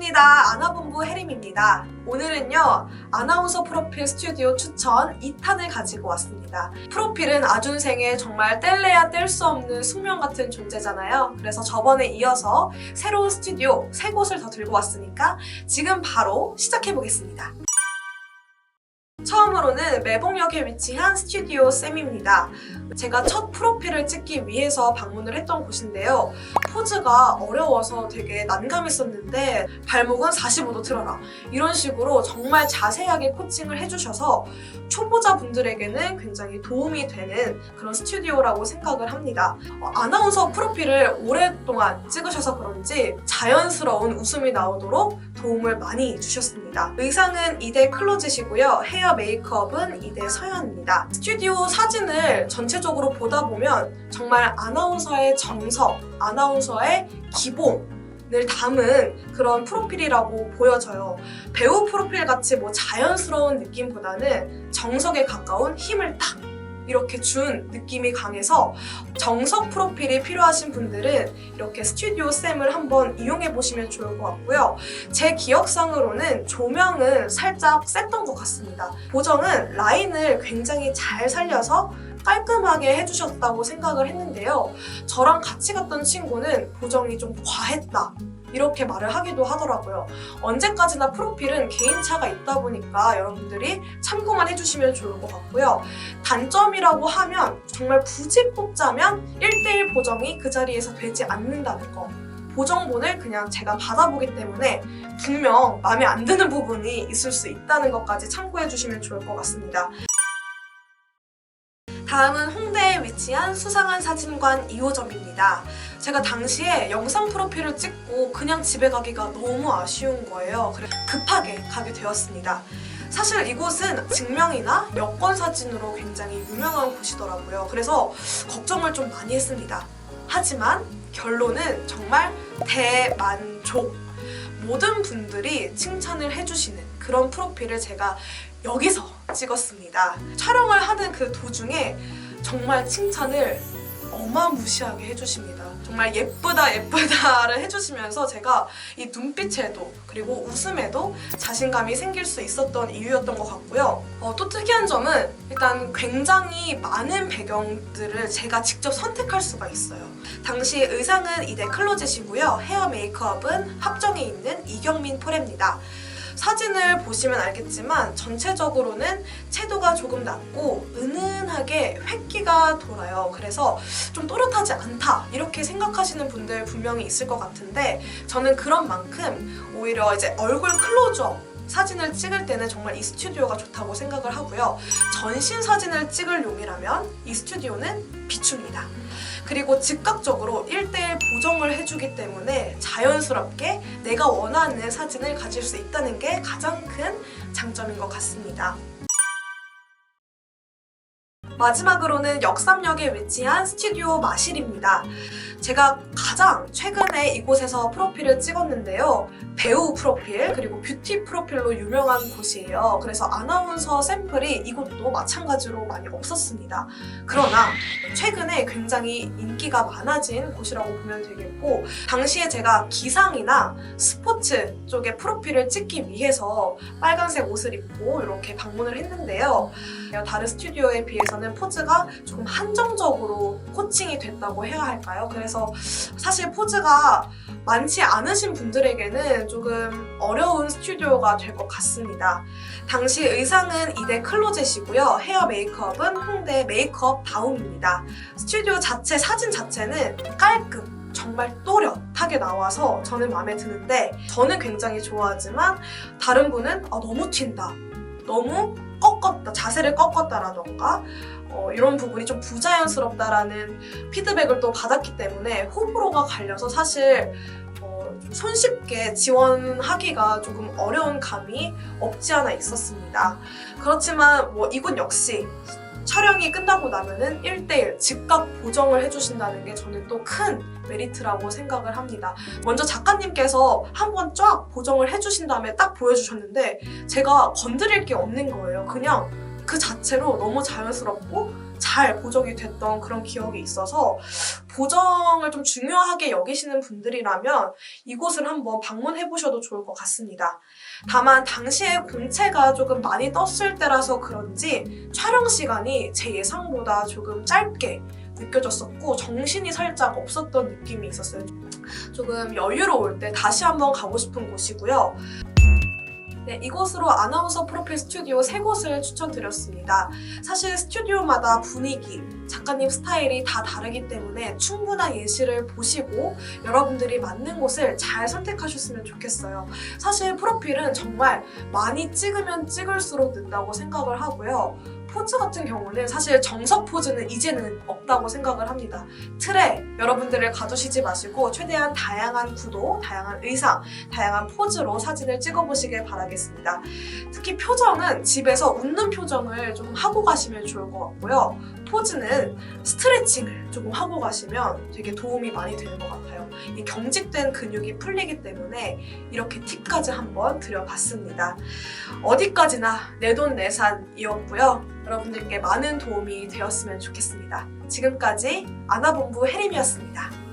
반갑습니다. 아나본부 혜림입니다. 오늘은요, 아나운서 프로필 스튜디오 추천 2탄을 가지고 왔습니다. 프로필은 아준생의 정말 뗄래야 뗄 수 없는 숙명 같은 존재잖아요. 그래서 저번에 이어서 새로운 스튜디오 세 곳을 더 들고 왔으니까 지금 바로 시작해보겠습니다. 처음으로는 매봉역에 위치한 스튜디오 쌤입니다. 제가 첫 프로필을 찍기 위해서 방문을 했던 곳인데요. 포즈가 어려워서 되게 난감했었는데 발목은 45도 틀어라. 이런 식으로 정말 자세하게 코칭을 해주셔서 초보자분들에게는 굉장히 도움이 되는 그런 스튜디오라고 생각을 합니다. 어, 아나운서 프로필을 오랫동안 찍으셔서 그런지 자연스러운 웃음이 나오도록 도움을 많이 주셨습니다. 의상은 이대 클로짓이고요. 헤어 메이크업은 이대 서연입니다. 스튜디오 사진을 전체적으로 보다 보면 정말 아나운서의 정석, 아나운서의 기본 을 담은 그런 프로필이라고 보여져요. 배우 프로필 같이 뭐 자연스러운 느낌보다는 정석에 가까운 힘을 딱 이렇게 준 느낌이 강해서 정석 프로필이 필요하신 분들은 이렇게 스튜디오 쌤을 한번 이용해 보시면 좋을 것 같고요. 제 기억상으로는 조명은 살짝 셌던 것 같습니다. 보정은 라인을 굉장히 잘 살려서 깔끔하게 해주셨다고 생각을 했는데요. 저랑 같이 갔던 친구는 보정이 좀 과했다. 이렇게 말을 하기도 하더라고요. 언제까지나 프로필은 개인차가 있다 보니까 여러분들이 참고만 해주시면 좋을 것 같고요. 단점이라고 하면 정말 굳이 뽑자면 1대1 보정이 그 자리에서 되지 않는다는 거. 보정본을 그냥 제가 받아보기 때문에 분명 마음에 안 드는 부분이 있을 수 있다는 것까지 참고해 주시면 좋을 것 같습니다. 다음은 홍 위치한 수상한 사진관 2호점입니다. 제가 당시에 영상 프로필을 찍고 그냥 집에 가기가 너무 아쉬운 거예요. 그래서 급하게 가게 되었습니다. 사실 이곳은 증명이나 여권 사진으로 굉장히 유명한 곳이더라고요. 그래서 걱정을 좀 많이 했습니다. 하지만 결론은 정말 대만족. 모든 분들이 칭찬을 해주시는 그런 프로필을 제가 여기서 찍었습니다. 촬영을 하는 그 도중에 정말 칭찬을 어마무시하게 해주십니다. 정말 예쁘다 예쁘다를 해주시면서 제가 이 눈빛에도 그리고 웃음에도 자신감이 생길 수 있었던 이유였던 것 같고요. 어, 또 특이한 점은 일단 굉장히 많은 배경들을 제가 직접 선택할 수가 있어요. 당시 의상은 이대 클로젯이고요. 헤어 메이크업은 합정에 있는 이경민 포레입니다. 사진을 보시면 알겠지만 전체적으로는 채도가 조금 낮고 은은하게 획기가 돌아요. 그래서 좀 또렷하지 않다 이렇게 생각하시는 분들 분명히 있을 것 같은데 저는 그런 만큼 오히려 이제 얼굴 클로즈업 사진을 찍을 때는 정말 이 스튜디오가 좋다고 생각을 하고요. 전신 사진을 찍을 용이라면 이 스튜디오는 비춥니다. 그리고 즉각적으로 1대1 보정을 해주기 때문에 자연스럽게 내가 원하는 사진을 가질 수 있다는 게 가장 큰 장점인 것 같습니다. 마지막으로는 역삼역에 위치한 스튜디오 마실입니다. 제가 가장 최근에 이곳에서 프로필을 찍었는데요. 배우 프로필 그리고 뷰티 프로필로 유명한 곳이에요. 그래서 아나운서 샘플이 이곳도 마찬가지로 많이 없었습니다. 그러나 최근에 굉장히 인기가 많아진 곳이라고 보면 되겠고 당시에 제가 기상이나 스포츠 쪽의 프로필을 찍기 위해서 빨간색 옷을 입고 이렇게 방문을 했는데요. 다른 스튜디오에 비해서는 포즈가 조금 한정적으로 코칭이 됐다고 해야 할까요? 그래서 사실 포즈가 많지 않으신 분들에게는 조금 어려운 스튜디오가 될 것 같습니다. 당시 의상은 이대 클로젯이고요. 헤어 메이크업은 홍대 메이크업 다움입니다. 스튜디오 자체 사진 자체는 깔끔 정말 또렷하게 나와서 저는 마음에 드는데 저는 굉장히 좋아하지만 다른 분은 아, 너무 튄다. 너무 꺾었다. 자세를 꺾었다라던가 어, 이런 부분이 좀 부자연스럽다라는 피드백을 또 받았기 때문에 호불호가 갈려서 사실 어, 좀 손쉽게 지원하기가 조금 어려운 감이 없지 않아 있었습니다. 그렇지만 뭐 이곳 역시 촬영이 끝나고 나면은 1대1 즉각 보정을 해주신다는 게 저는 또 큰 메리트라고 생각을 합니다. 먼저 작가님께서 한번 쫙 보정을 해주신 다음에 딱 보여주셨는데 제가 건드릴 게 없는 거예요. 그냥 그 자체로 너무 자연스럽고 잘 보정이 됐던 그런 기억이 있어서 보정을 좀 중요하게 여기시는 분들이라면 이곳을 한번 방문해 보셔도 좋을 것 같습니다. 다만 당시에 공채가 조금 많이 떴을 때라서 그런지 촬영 시간이 제 예상보다 조금 짧게 느껴졌었고 정신이 살짝 없었던 느낌이 있었어요. 조금 여유로울 때 다시 한번 가고 싶은 곳이고요. 네, 이곳으로 아나운서 프로필 스튜디오 세 곳을 추천드렸습니다. 사실 스튜디오마다 분위기, 작가님 스타일이 다 다르기 때문에 충분한 예시를 보시고 여러분들이 맞는 곳을 잘 선택하셨으면 좋겠어요. 사실 프로필은 정말 많이 찍으면 찍을수록 는다고 생각을 하고요. 포즈 같은 경우는 사실 정석 포즈는 이제는 없다고 생각을 합니다. 틀에 여러분들을 가두시지 마시고 최대한 다양한 구도, 다양한 의상, 다양한 포즈로 사진을 찍어보시길 바라겠습니다. 특히 표정은 집에서 웃는 표정을 조금 하고 가시면 좋을 것 같고요. 포즈는 스트레칭을 조금 하고 가시면 되게 도움이 많이 되는 것 같아요. 이 경직된 근육이 풀리기 때문에 이렇게 팁까지 한번 드려봤습니다. 어디까지나 내돈내산이었고요. 여러분들께 많은 도움이 되었으면 좋겠습니다. 지금까지 아나본부 혜림이었습니다.